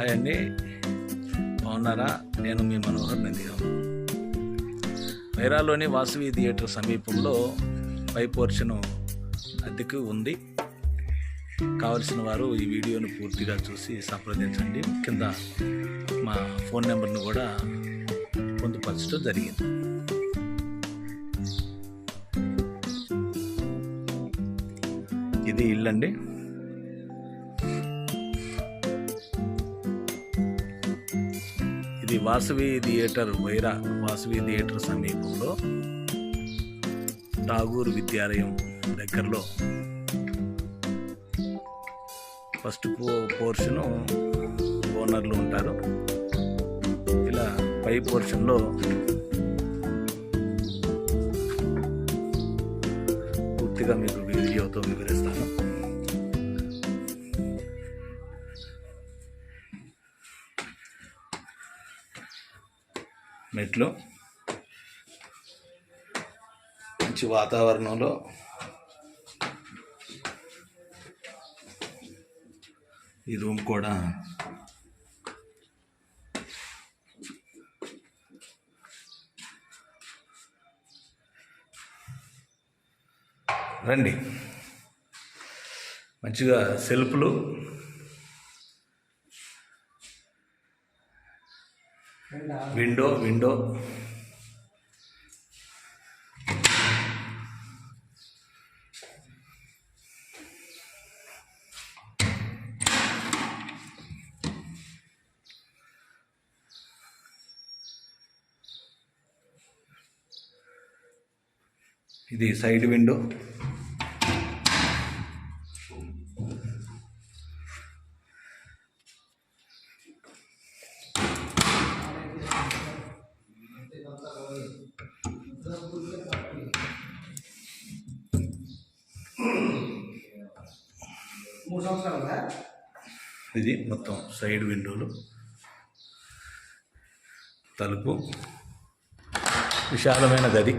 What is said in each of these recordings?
Hi అండి. బాగున్నారా? నేను మీ మనోహర్ నందిగా. వైరాలోని వాసవి థియేటర్ సమీపంలో పై పోర్షన్ అద్దెకు ఉంది. కావలసిన వారు ఈ వీడియోను పూర్తిగా చూసి సంప్రదించండి. కింద మా ఫోన్ నెంబర్ను కూడా పొందుపరచడం జరిగింది. ఇది ఇల్లండి. ఇది వాసవి థియేటర్ వైరా వాసవి థియేటర్ సమీపంలో ఠాగూర్ విద్యాలయం దగ్గరలో. ఫస్ట్ పోర్షను ఓనర్లు ఉంటారు. ఇలా పై పోర్షన్లో పూర్తిగా మీకు వీడియోతో వివరిస్తాను. మెట్లు మంచి వాతావరణంలో ఈ రూమ్ కూడా రండి. మంచిగా సెల్ఫ్లు విండో విండో. ఇది సైడ్ విండో. ఇది మొత్తం సైడ్ విండోలు. తలుపు. విశాలమైన గది.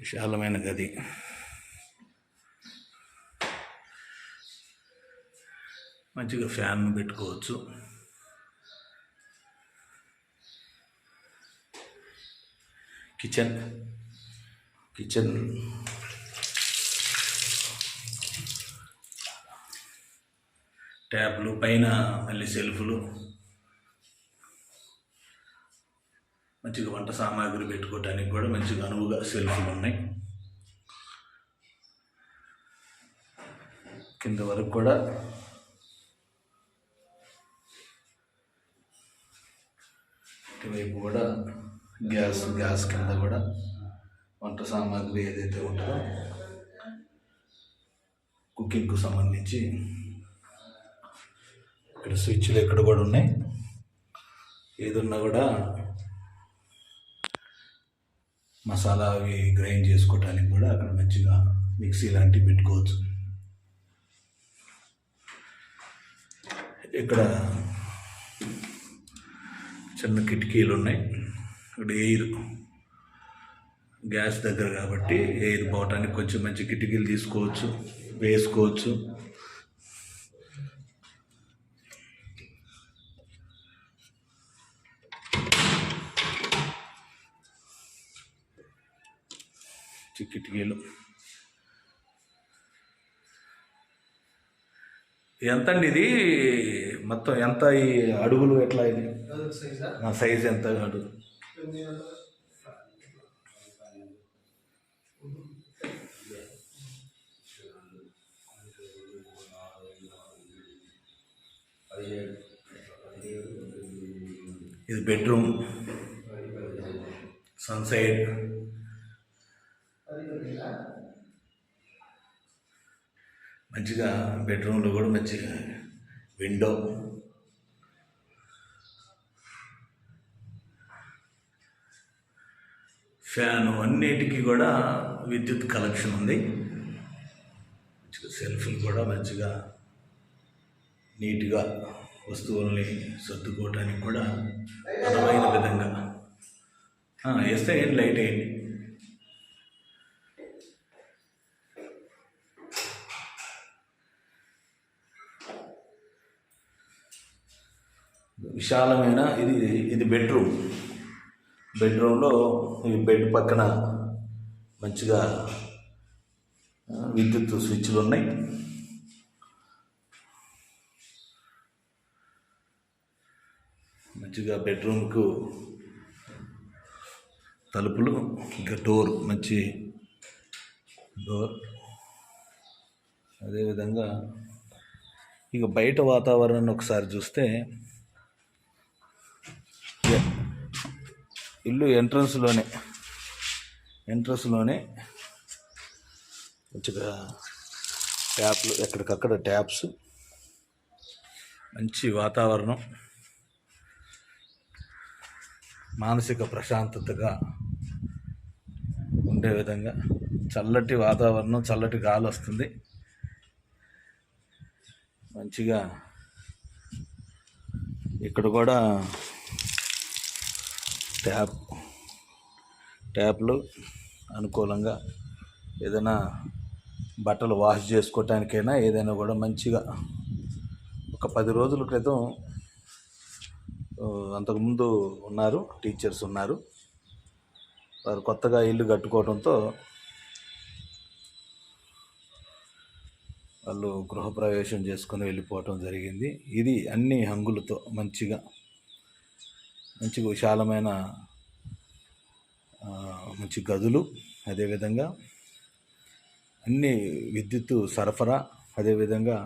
విశాలమైన గది. మంచిగా ఫ్యాన్ పెట్టుకోవచ్చు. కిచెన్. కిచెన్. ట్యాబ్లు పైన మళ్ళీ సెల్ఫ్లు. మంచిగా వంట సామాగ్రి పెట్టుకోవటానికి కూడా మంచిగా అనువుగా సెల్ఫ్లు ఉన్నాయి. కింద వరకు కూడా ఇటువైపు కూడా గ్యాస్ గ్యాస్ కింద కూడా వంట సామాగ్రి ఏదైతే ఉంటుందో కుకింగ్కు సంబంధించి ఇక్కడ స్విచ్లు ఎక్కడ కూడా ఉన్నాయి. ఏదున్నా కూడా మసాలా అవి గ్రైండ్ చేసుకోవటానికి కూడా అక్కడ మంచిగా మిక్సీ లాంటివి పెట్టుకోవచ్చు. ఇక్కడ చిన్న కిటికీలు ఉన్నాయి. ఇక్కడ ఎయిర్ గ్యాస్ దగ్గర కాబట్టి ఎయిర్ పోవటానికి కొంచెం మంచి కిటికీలు తీసుకోవచ్చు వేసుకోవచ్చు. కిటికీలు ఎంతండి ఇది? మొత్తం ఎంత ఈ అడుగులు ఎట్లా ఇది? నా సైజ్ ఎంత అడుగు? ఇది బెడ్రూమ్. Sun side. మంచిగా బెడ్రూమ్లో కూడా మంచిగా విండో. ఫ్యాను అన్నిటికీ కూడా విద్యుత్ కలెక్షన్ ఉంది. మంచిగా సెల్ఫ్లు కూడా మంచిగా నీట్గా వస్తువుల్ని సర్దుకోవటానికి కూడా అనువైన విధంగా. వేస్తే ఏంటి లైట్ వేయండి. విశాలమైన ఇది ఇది బెడ్రూమ్ బెడ్రూమ్లో ఈ బెడ్ పక్కన మంచిగా విద్యుత్ స్విచ్లు ఉన్నాయి. మంచిగా బెడ్రూమ్కు తలుపులు ఇంకా డోర్ మంచి డోర్ అదేవిధంగా ఇక బయట వాతావరణాన్ని ఒకసారి చూస్తే ఇల్లు ఎంట్రన్స్లోనే. ఎంట్రన్స్లోనే మంచిగా ట్యాప్లు ఎక్కడికక్కడ ట్యాప్స్ మంచి వాతావరణం మానసిక ప్రశాంతతగా ఉండే విధంగా చల్లటి వాతావరణం చల్లటి గాలి వస్తుంది. మంచిగా ఇక్కడ కూడా ట్యాప్ ట్యాప్లు అనుకూలంగా ఏదైనా బట్టలు వాష్ చేసుకోవటానికైనా ఏదైనా కూడా మంచిగా ఒక పది రోజుల క్రితం అంతకుముందు ఉన్నారు టీచర్స్ ఉన్నారు. వారు కొత్తగా ఇల్లు కట్టుకోవడంతో వాళ్ళు గృహప్రవేశం చేసుకొని వెళ్ళిపోవటం జరిగింది. ఇది అన్ని హంగులతో మంచిగా మంచిగా విశాలమైన మంచి గదులు అదేవిధంగా అన్ని విద్యుత్ సరఫరా అదేవిధంగా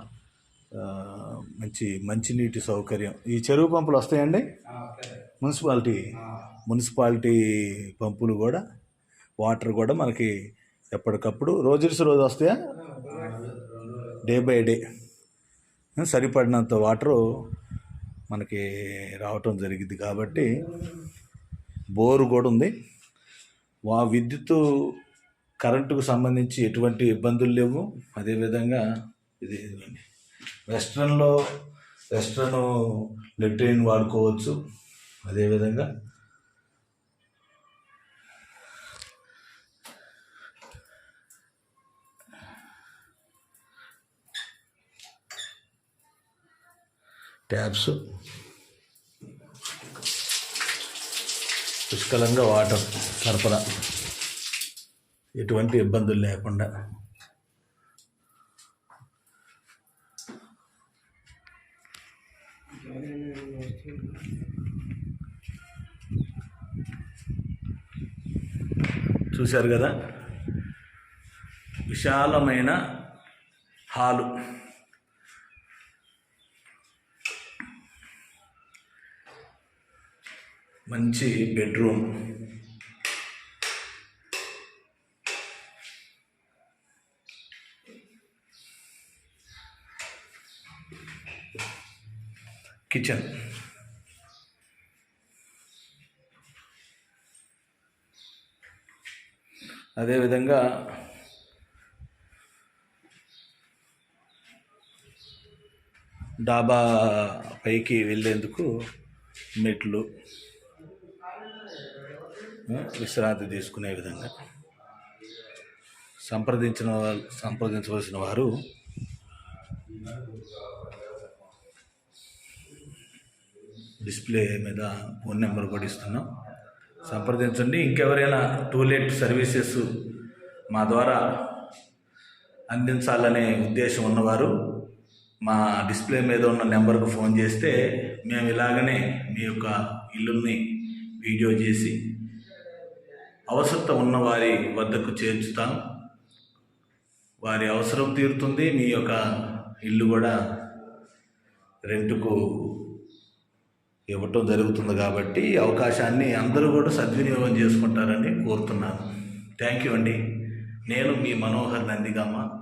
మంచి మంచినీటి సౌకర్యం. ఈ చెరువు పంపులు వస్తాయండి? మున్సిపాలిటీ మున్సిపాలిటీ పంపులు కూడా వాటర్ కూడా మనకి ఎప్పటికప్పుడు రోజుస్ రోజు వస్తాయా? Day by day. సరిపడినంత వాటరు మనకి రావటం జరిగింది కాబట్టి బోరు కూడా ఉంది. వా విద్యుత్ కరెంటుకు సంబంధించి ఎటువంటి ఇబ్బందులు లేవు. అదేవిధంగా ఇది వెస్ట్రన్లో వెస్ట్రన్ లెట్రిన్ వాడుకోవచ్చు. అదేవిధంగా ట్యాబ్స్ పుష్కలంగా వాటర్ సరఫరా. ఎటువంటి ఇబ్బందులు లేకుండా. చూశారు కదా? విశాలమైన హాలు. మంచి బెడ్రూమ్. కిచెన్. అదేవిధంగా డాబా పైకి వెళ్ళేందుకు మెట్లు. విశ్రాంతి తీసుకునే విధంగా. సంప్రదించిన వాళ్ళు సంప్రదించవలసిన వారు డిస్ప్లే మీద ఫోన్ నెంబర్ కూడా ఇస్తున్నాం. సంప్రదించండి. ఇంకెవరైనా టూలెట్ సర్వీసెస్ మా ద్వారా అందించాలనే ఉద్దేశం ఉన్నవారు మా డిస్ప్లే మీద ఉన్న నెంబర్కు ఫోన్ చేస్తే మేము ఇలాగనే మీ యొక్క ఇల్లుని వీడియో చేసి అవసరత ఉన్న వారి వద్దకు చేర్చుతాం. వారి అవసరం తీరుతుంది. మీ యొక్క ఇల్లు కూడా రెంట్కు ఇవ్వటం జరుగుతుంది కాబట్టి ఈ అవకాశాన్ని అందరూ కూడా సద్వినియోగం చేసుకుంటారని కోరుతున్నాను. థ్యాంక్ యూ అండి. నేను మీ మనోహర్ నందిగామ